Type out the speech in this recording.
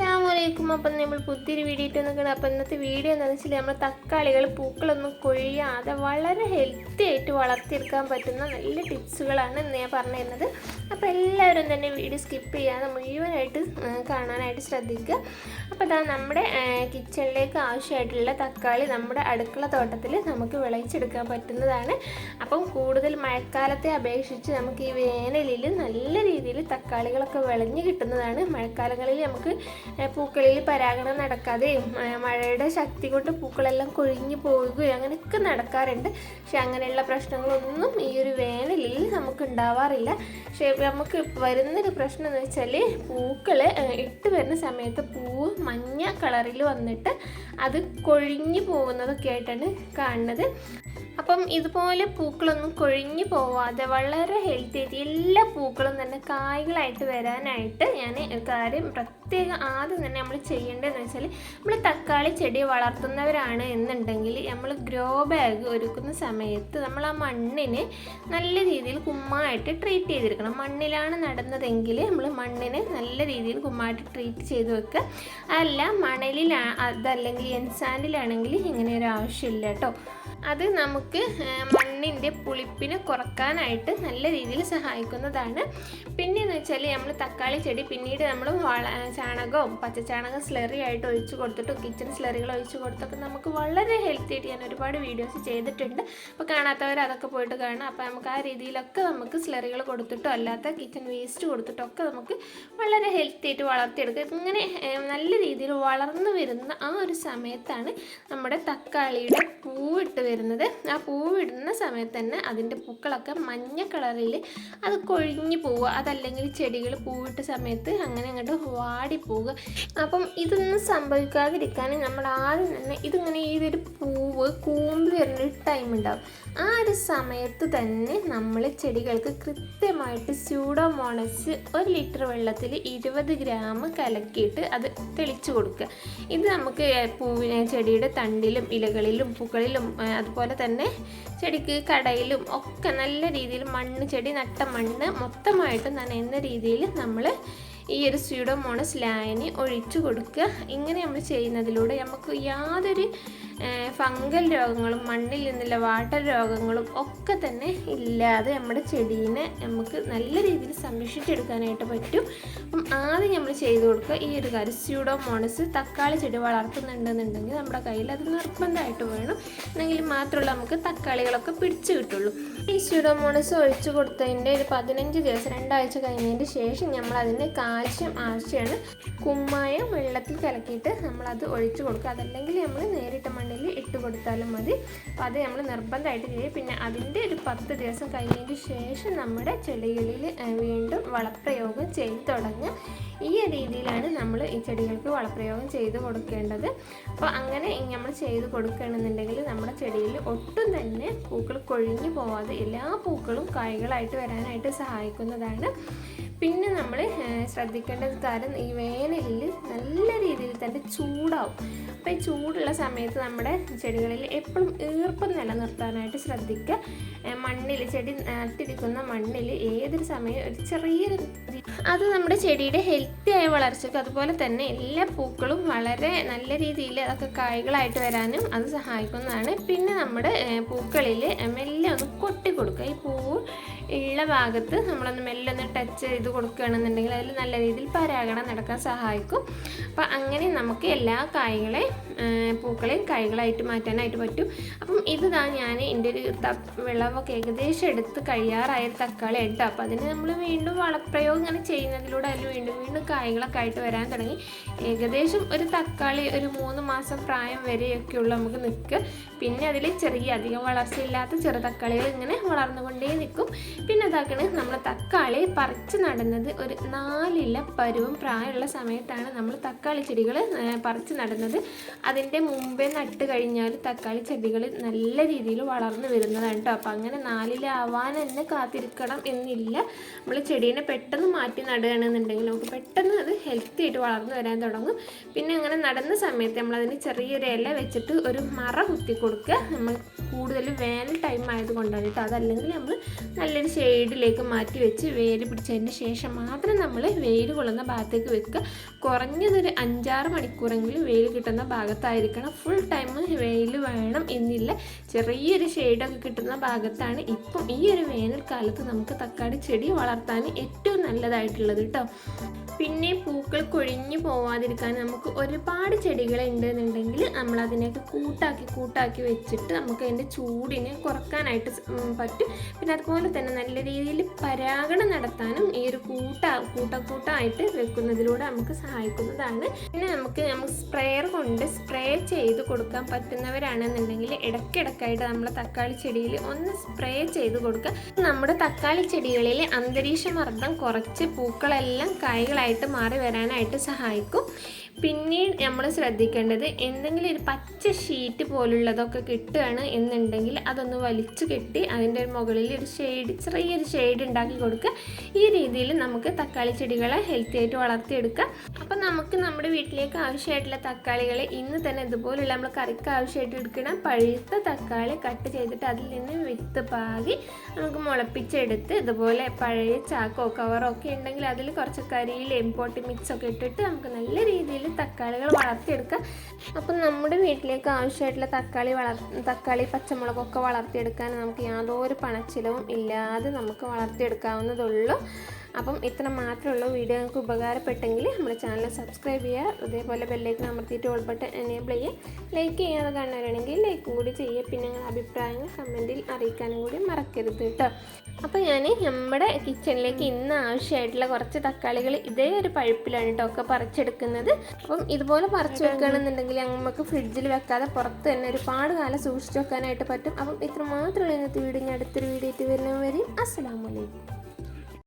വരാം അസ്സലാമലൈക്കും അപ്പം നമ്മൾ പുതിയൊരു വീഡിയോ ഇട്ട് അപ്പം ഇന്നത്തെ വീഡിയോ എന്താണെന്ന് വെച്ചാൽ നമ്മൾ തക്കാളികൾ പൂക്കളൊന്നും കൊഴിയാതെ വളരെ ഹെൽത്തി ആയിട്ട് വളർത്തിയെടുക്കാൻ പറ്റുന്ന നല്ല ടിപ്സുകളാണ് ഇന്ന് ഞാൻ പറഞ്ഞു തരുന്നത്. അപ്പോൾ എല്ലാവരും തന്നെ വീഡിയോ സ്കിപ്പ് ചെയ്യാതെ മുഴുവനായിട്ട് കാണാനായിട്ട് ശ്രദ്ധിക്കുക. അപ്പോൾ അതാ നമ്മുടെ കിച്ചണിലേക്ക് ആവശ്യമായിട്ടുള്ള തക്കാളി നമ്മുടെ അടുക്കള തോട്ടത്തിൽ നമുക്ക് വിളയിച്ചെടുക്കാൻ പറ്റുന്നതാണ്. അപ്പം കൂടുതൽ മഴക്കാലത്തെ അപേക്ഷിച്ച് നമുക്ക് ഈ വേനലിൽ നല്ല രീതിയിൽ തക്കാളികളൊക്കെ വിളഞ്ഞ് കിട്ടുന്നതാണ്. മഴക്കാലങ്ങളിൽ നമുക്ക് പൂക്കളിൽ പരാഗണം നടക്കാതെയും മഴയുടെ ശക്തി കൊണ്ട് പൂക്കളെല്ലാം കൊഴിഞ്ഞു പോവുകയും അങ്ങനെയൊക്കെ നടക്കാറുണ്ട്. പക്ഷെ അങ്ങനെയുള്ള പ്രശ്നങ്ങളൊന്നും ഈ ഒരു വേനലിൽ നമുക്ക് ഉണ്ടാവാറില്ല പക്ഷേ നമുക്ക് വരുന്നൊരു പ്രശ്നം എന്ന് വെച്ചാൽ പൂക്കൾ ഇട്ട് വരുന്ന സമയത്ത് പൂവ് മഞ്ഞ കളറിൽ വന്നിട്ട് അത് കൊഴിഞ്ഞു പോകുന്നതൊക്കെ ആയിട്ടാണ് കാണുന്നത്. അപ്പം ഇതുപോലെ പൂക്കളൊന്നും കൊഴിഞ്ഞു പോവാതെ വളരെ ഹെൽത്തി ആയിട്ട് എല്ലാ പൂക്കളും തന്നെ കായ്കളായിട്ട് വരാനായിട്ട് ഞാൻ കാര്യം പ്രത്യേകം ആദ്യം തന്നെ നമ്മൾ ചെയ്യേണ്ടതെന്ന് വെച്ചാൽ നമ്മൾ തക്കാളി ചെടി വളർത്തുന്നവരാണ് എന്നുണ്ടെങ്കിൽ നമ്മൾ ഗ്രോ ബാഗ് ഒരുക്കുന്ന സമയത്ത് നമ്മൾ ആ മണ്ണിനെ നല്ല രീതിയിൽ കുമ്മായിട്ട് ട്രീറ്റ് ചെയ്തിരിക്കണം. മണ്ണിലാണ് നടന്നതെങ്കിൽ നമ്മൾ മണ്ണിനെ നല്ല രീതിയിൽ കുമ്മായിട്ട് ട്രീറ്റ് ചെയ്ത് വെക്കുക. അല്ല മണലിലാ അതല്ലെങ്കിൽ എൻസാൻഡിലാണെങ്കിൽ ഇങ്ങനെ ഒരു ആവശ്യമില്ല കേട്ടോ. അത് നമുക്ക് മണ്ണിന്റെ പുളിപ്പിനെ കുറക്കാനായിട്ട് നല്ല രീതിയിൽ സഹായിക്കുന്നതാണ്. പിന്നെയെന്ന് വെച്ചാൽ നമ്മൾ തക്കാളി ചെടി പിന്നീട് നമ്മൾ വള ചാണകവും പച്ചച്ചാണകം സ്ലറി ആയിട്ട് ഒഴിച്ചു കൊടുത്തിട്ടും കിച്ചൺ സ്ലറികൾ ഒഴിച്ചു കൊടുത്തൊക്കെ നമുക്ക് വളരെ ഹെൽത്തി ആയിട്ട് ഞാൻ ഒരുപാട് വീഡിയോസ് ചെയ്തിട്ടുണ്ട്. അപ്പോൾ കാണാത്തവർ അതൊക്കെ പോയിട്ട് കാണാം അപ്പോൾ നമുക്ക് ആ രീതിയിലൊക്കെ നമുക്ക് സ്ലറികൾ കൊടുത്തിട്ടോ അല്ലാത്ത കിച്ചൺ വേസ്റ്റ് കൊടുത്തിട്ടോ ഒക്കെ നമുക്ക് വളരെ ഹെൽത്തി ആയിട്ട് വളർത്തിയെടുക്കാം ഇങ്ങനെ നല്ല രീതിയിൽ വളർന്നു വരുന്ന ആ ഒരു സമയത്താണ് നമ്മുടെ തക്കാളിയുടെ പൂവിട്ട് വരുന്നത്. ആ പൂവിടുന്ന സമയത്ത് തന്നെ അതിന്റെ പൂക്കളൊക്കെ മഞ്ഞ കളറിൽ അത് കൊഴിഞ്ഞു പോവുക. അതല്ലെങ്കിൽ ചെടികൾ പൂവിട്ട സമയത്ത് അങ്ങനെ അങ്ങോട്ട് വാടിപ്പോവുക. അപ്പം ഇതൊന്നും സംഭവിക്കാതിരിക്കാൻ നമ്മൾ ആദ്യം തന്നെ ഇതിങ്ങനെ ഒരു പൂവ് കൂമ്പി വരുന്നൊരു ടൈം ഉണ്ടാവും. ആ ഒരു സമയത്ത് തന്നെ നമ്മൾ ചെടികൾക്ക് കൃത്യമായിട്ട് സ്യൂഡോമോണസ് ഒരു ലിറ്റർ വെള്ളത്തിൽ ഇരുപത് ഗ്രാം കലക്കിയിട്ട് അത് തെളിച്ചു കൊടുക്കുക. ഇത് നമുക്ക് പൂവിനെ ചെടിയുടെ തണ്ടിലും ഇലകളിലും പൂക്കളിലും അതുപോലെ തന്നെ ചെടിക്ക് കടയിലും ഒക്കെ നല്ല രീതിയിൽ മണ്ണ് ചെടി നട്ട മണ്ണ് മൊത്തമായിട്ട് നനയുന്ന രീതിയിൽ നമ്മൾ ഈ ഒരു സ്യൂഡോമോണസ് ലായനി ഒഴിച്ചു കൊടുക്കുക. ഇങ്ങനെ നമ്മൾ ചെയ്യുന്നതിലൂടെ നമുക്ക് യാതൊരു ഫംഗൽ രോഗങ്ങളും മണ്ണിൽ നിന്നുള്ള വാട്ടർ രോഗങ്ങളും ഒക്കെ തന്നെ ഇല്ലാതെ നമ്മുടെ ചെടീനെ നമുക്ക് നല്ല രീതിയിൽ സംരക്ഷിച്ചെടുക്കാനായിട്ട് പറ്റും. അപ്പം ആദ്യം നമ്മൾ ചെയ്തു കൊടുക്കുക ഈ ഒരു കാര്യം. സ്യൂഡോമോണസ് തക്കാളി ചെടി വളർത്തുന്നുണ്ടെന്നുണ്ടെങ്കിൽ നമ്മുടെ കയ്യിൽ അത് നിർബന്ധമായിട്ട് വേണം. എന്നെങ്കിൽ മാത്രമല്ല നമുക്ക് തക്കാളികളൊക്കെ പിടിച്ചു കിട്ടുള്ളൂ. ഈ സ്യൂഡോമോണസ് ഒഴിച്ചു കൊടുത്തതിന്റെ ഒരു പതിനഞ്ച് ദിവസം രണ്ടാഴ്ച കഴിഞ്ഞതിന്റെ ശേഷം നമ്മൾ അതിന് കാൽഷ്യം ആവശ്യമാണ്. കുമ്മായം വെള്ളത്തിൽ കലക്കിയിട്ട് നമ്മളത് ഒഴിച്ചു കൊടുക്കുക. അതല്ലെങ്കിൽ നമ്മൾ നേരിട്ട് മണ്ണിൽ ഇട്ട് കൊടുത്താലും മതി. അപ്പോൾ അത് നമ്മൾ നിർബന്ധമായിട്ട് ചെയ്യും പിന്നെ അതിന്റെ ഒരു പത്ത് ദിവസം കഴിഞ്ഞതിന് ശേഷം നമ്മുടെ ചെടികളിൽ വീണ്ടും വളപ്രയോഗം ചെയ്തു തുടങ്ങുക. ഈ രീതിയിലാണ് നമ്മൾ ഈ ചെടികൾക്ക് വളപ്രയോഗം ചെയ്ത് കൊടുക്കേണ്ടത്. അപ്പോൾ അങ്ങനെ നമ്മൾ ചെയ്ത് കൊടുക്കണമെന്നുണ്ടെങ്കിൽ നമ്മുടെ ചെടിയിൽ ഒട്ടും തന്നെ പൂക്കൾ കൊഴിഞ്ഞു പോവാതെ എല്ലാ പൂക്കളും കായ്കളായിട്ട് വരാനായിട്ട് സഹായിക്കുന്നതാണ്. പിന്നെ നമ്മൾ ശ്രദ്ധിക്കേണ്ട ഒരു കാര്യം ഈ വേനലിൽ നല്ല രീതിയിൽ തന്നെ ചൂടാവും. അപ്പോൾ ഈ ചൂടുള്ള സമയത്ത് നമ്മുടെ ചെടികളിൽ എപ്പോഴും ഈർപ്പം നിലനിർത്താനായിട്ട് ശ്രദ്ധിക്കുക. മണ്ണിൽ ചെടി നട്ടിരിക്കുന്ന മണ്ണിൽ ഏതൊരു സമയം ഒരു ചെറിയൊരു അത് നമ്മുടെ ചെടിയുടെ ഹെൽത്തി ആയ വളർച്ചയ്ക്ക് അതുപോലെ തന്നെ എല്ലാ പൂക്കളും വളരെ നല്ല രീതിയിൽ അതൊക്കെ കായ്കളായിട്ട് വരാനും അത് സഹായിക്കുന്നതാണ്. പിന്നെ നമ്മുടെ പൂക്കളിൽ മെല്ലെ ഒന്ന് കൊട്ടി കൊടുക്കുക. ഈ പൂ ഉള്ള ഭാഗത്ത് നമ്മളൊന്ന് മെല്ലെ ഒന്ന് ടച്ച് ചെയ്ത് കൊടുക്കുകയാണെന്നുണ്ടെങ്കിൽ അതിൽ നല്ല രീതിയിൽ പരാഗണം നടക്കാൻ സഹായിക്കും. അപ്പം അങ്ങനെ നമുക്ക് എല്ലാ കായ്കളെയും പൂക്കളെയും പൂക്കളെയും കായ്കളായിട്ട് മാറ്റാനായിട്ട് പറ്റും. അപ്പം ഇത് ഞാൻ എന്റെ ഒരു ത വിളവൊക്കെ ഏകദേശം എടുത്ത് കഴിയാറായ തക്കാളി ഇട്ടോ അപ്പം അതിന് നമ്മൾ വീണ്ടും വളപ്രയോഗം ഇങ്ങനെ ചെയ്യുന്നതിലൂടെ അതിൽ വീണ്ടും വീണ്ടും കായ്കളൊക്കെ ആയിട്ട് വരാൻ തുടങ്ങി. ഏകദേശം ഒരു തക്കാളി ഒരു മൂന്ന് മാസം പ്രായം വരെയൊക്കെയുള്ള നമുക്ക് നിൽക്കുക പിന്നെ അതിൽ ചെറിയ അധികം വളർച്ചയില്ലാത്ത ചെറു തക്കാളികൾ ഇങ്ങനെ വളർന്നുകൊണ്ടേ നിൽക്കും. പിന്നെ അതാക്കണ് നമ്മൾ തക്കാളി പറിച്ച് നടുന്നത് ഒരു നാലില പരുവം പ്രായമുള്ള സമയത്താണ് നമ്മൾ തക്കാളി ചെടികൾ പറിച്ച് നടുന്നത്. അതിന്റെ മുമ്പേ നട്ട് കഴിഞ്ഞാൽ തക്കാളി ചെടികൾ നല്ല രീതിയിൽ വളർന്നു വരുന്നതാണ് കേട്ടോ അപ്പോൾ അങ്ങനെ നാലിലാവാൻ തന്നെ കാത്തിരിക്കണം എന്നില്ല. നമ്മൾ ചെടീനെ പെട്ടെന്ന് മാറ്റി നടുകയാണെന്നുണ്ടെങ്കിൽ നമുക്ക് പെട്ടെന്ന് അത് ഹെൽത്തി ആയിട്ട് വളർന്നു വരാൻ തുടങ്ങും. പിന്നെ അങ്ങനെ നടന്ന സമയത്ത് നമ്മൾ അതിന് ചെറിയൊരു ഇല വെച്ചിട്ട് ഒരു മറ കുത്തി കൊടുക്കുക. നമ്മൾ കൂടുതൽ വേനൽ ടൈം ആയതുകൊണ്ടാണ് കേട്ടോ. അതല്ലെങ്കിൽ നമ്മൾ നല്ലൊരു ഷെയ്ഡിലേക്ക് മാറ്റി വെച്ച് വെയിൽ പിടിച്ചതിന് ശേഷം മാത്രം നമ്മൾ വെയിൽ കൊള്ളുന്ന ഭാഗത്തേക്ക് വെക്കുക. കുറഞ്ഞതൊരു അഞ്ചാറ് മണിക്കൂറെങ്കിലും വെയിൽ കിട്ടുന്ന ഭാഗത്തായിരിക്കണം. ഫുൾ ടൈം വെയിൽ വേണം എന്നില്ല. ചെറിയൊരു ഷെയ്ഡൊക്കെ കിട്ടുന്ന ഭാഗത്താണ് ഇപ്പം ഈ ഒരു വേനൽക്കാലത്ത് നമുക്ക് തക്കാളി ചെടി വളർത്താൻ ഏറ്റവും നല്ലതായിട്ടുള്ളത് കേട്ടോ. പിന്നെ പൂക്കൾ കൊഴിഞ്ഞു പോവാതിരിക്കാൻ നമുക്ക് ഒരുപാട് ചെടികൾ ഉണ്ടെന്നുണ്ടെങ്കിൽ നമ്മൾ അതിനെയൊക്കെ കൂട്ടാക്കി കൂട്ടാക്കി വെച്ചിട്ട് നമുക്ക് അതിന്റെ ചൂടിനെ കുറക്കാനായിട്ട് പറ്റും. പിന്നെ അതുപോലെ തന്നെ നല്ല രീതിയിൽ പരാഗണം നടത്താനും ഈ ഒരു കൂട്ട കൂട്ടക്കൂട്ടമായിട്ട് വെക്കുന്നതിലൂടെ നമുക്ക് സഹായിക്കുന്നതാണ്. പിന്നെ നമുക്ക് നമുക്ക് സ്പ്രേയർ കൊണ്ട് സ്പ്രേ ചെയ്ത് കൊടുക്കാൻ പറ്റുന്നവരാണെന്നുണ്ടെങ്കിൽ ഇടയ്ക്കിടയ്ക്കായിട്ട് നമ്മൾ തക്കാളി ചെടിയിൽ ഒന്ന് സ്പ്രേ ചെയ്ത് കൊടുക്കുക. നമ്മുടെ തക്കാളി ചെടികളിൽ അന്തരീക്ഷമർദ്ദം കുറച്ച് പൂക്കളെല്ലാം കായ്കളായിട്ട് മാറി വരാനായിട്ട് സഹായിക്കും. പിന്നീട് നമ്മൾ ശ്രദ്ധിക്കേണ്ടത് എന്തെങ്കിലും ഒരു പച്ച ഷീറ്റ് പോലുള്ളതൊക്കെ കിട്ടുകയാണ് എന്നുണ്ടെങ്കിൽ അതൊന്ന് വലിച്ചു കെട്ടി അതിന്റെ മുകളിൽ ഒരു ഷെയ്ഡ് ചെറിയൊരു ഷെയ്ഡ് ഉണ്ടാക്കി കൊടുക്കുക. ഈ രീതിയിൽ നമുക്ക് തക്കാളി ചെടികളെ ഹെൽത്തി ആയിട്ട് വളർത്തിയെടുക്കാം അപ്പം നമുക്ക് നമ്മുടെ വീട്ടിലേക്ക് ആവശ്യമായിട്ടുള്ള തക്കാളികൾ ഇന്ന് തന്നെ ഇതുപോലുള്ള നമ്മൾ കറിക്ക് ആവശ്യമായിട്ട് എടുക്കണം പഴുത്ത തക്കാളി കട്ട് ചെയ്തിട്ട് അതിൽ നിന്ന് വിത്ത് പാകി നമുക്ക് മുളപ്പിച്ചെടുത്ത് ഇതുപോലെ പഴയ ചാക്കോ കവറോ ഒക്കെ ഉണ്ടെങ്കിൽ അതിൽ കുറച്ച് കരിയിൽ പോട്ടി മിക്സ് ഒക്കെ ഇട്ടിട്ട് നമുക്ക് നല്ല രീതിയിൽ തക്കാളികൾ വളർത്തിയെടുക്കാം അപ്പം നമ്മുടെ വീട്ടിലേക്ക് ആവശ്യമായിട്ടുള്ള തക്കാളി വളർ തക്കാളി പച്ചമുളകൊക്കെ വളർത്തിയെടുക്കാൻ നമുക്ക് യാതൊരു പണച്ചിലവും ഇല്ലാതെ നമുക്ക് വളർത്തിയെടുക്കാവുന്നതുള്ളൂ അപ്പം ഇത്ര മാത്രമുള്ള വീഡിയോ നിങ്ങൾക്ക് ഉപകാരപ്പെട്ടെങ്കിൽ നമ്മുടെ ചാനൽ സബ്സ്ക്രൈബ് ചെയ്യുക അതേപോലെ ബെല്ലേക്ക് അമർത്തിയിട്ട് ഓൾ ബട്ടൺ എനേബിൾ ചെയ്യുക. ലൈക്ക് ചെയ്യാതെ കാണാനാണെങ്കിൽ ലൈക്കും കൂടി ചെയ്യുക. പിന്നെ നിങ്ങളുടെ അഭിപ്രായങ്ങൾ കമന്റിൽ അറിയിക്കാനും കൂടി മറക്കരുത് കേട്ടോ. അപ്പോൾ ഞാൻ നമ്മുടെ കിച്ചണിലേക്ക് ഇന്ന് ആവശ്യമായിട്ടുള്ള കുറച്ച് തക്കാളികൾ ഇതേ ഒരു പഴുപ്പിലാണ് കേട്ടോ ഒക്കെ പറിച്ചെടുക്കുന്നത്. അപ്പം ഇതുപോലെ പറിച്ചു വെക്കുകയാണെന്നുണ്ടെങ്കിൽ നമുക്ക് ഫ്രിഡ്ജിൽ വെക്കാതെ പുറത്ത് തന്നെ ഒരുപാട് കാലം സൂക്ഷിച്ചു വെക്കാനായിട്ട് പറ്റും. അപ്പം ഇത്ര ഇന്നത്തെ വീഡിയോ. ഞാൻ അടുത്തൊരു വീഡിയോ ആയിട്ട് വരുന്നവരെയും അസ്സലാമലൈക്കും